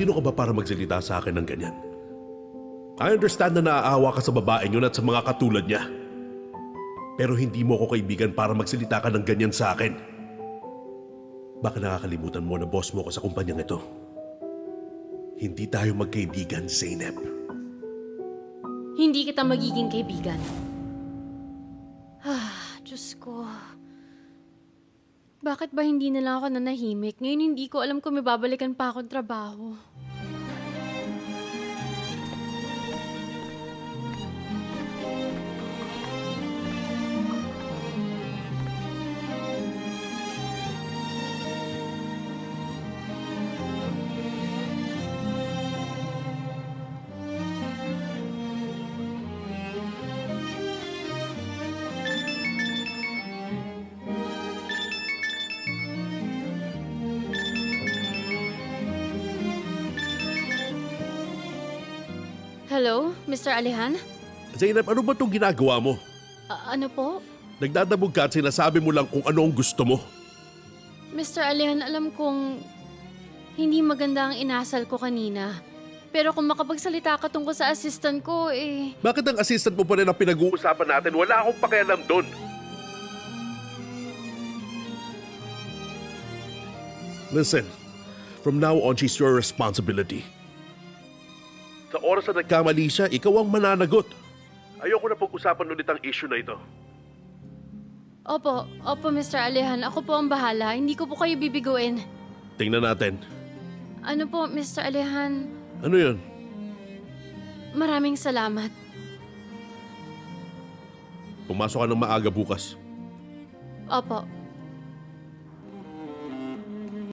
Sino ka ba para magsalita sa akin ng ganyan? I understand na naaawa ka sa babaeng yun at sa mga katulad niya. Pero hindi mo ako kaibigan para magsalita ka ng ganyan sa akin. Baka nakakalimutan mo na boss mo ko sa kumpanyang ito. Hindi tayo magkaibigan, Zainab. Hindi kita magiging kaibigan. Ah, Diyos ko. Bakit ba hindi na lang ako nanahimik? Ngayon hindi ko alam kung may babalikan pa akong trabaho. Hello, Mr. Alehan? Zainab, ano ba itong ginagawa mo? A- ano po? Nagdadabog ka at sinasabi mo lang kung ano ang gusto mo. Mr. Alehan, alam kong hindi maganda ang inasal ko kanina. Pero kung makapagsalita ka tungkol sa assistant ko, eh... Bakit ang assistant mo pa rin ang pinag-uusapan natin? Wala akong pakialam doon. Listen, from now on, she's your responsibility. Sa oras na nagkamali siya, ikaw ang mananagot. Ayoko na pag-usapan ulit ang issue na ito. Opo, opo, Mr. Alehan. Ako po ang bahala. Hindi ko po kayo bibiguin. Tingnan natin. Ano po, Mr. Alehan? Ano yun? Maraming salamat. Pumasok ka ng maaga bukas. Opo,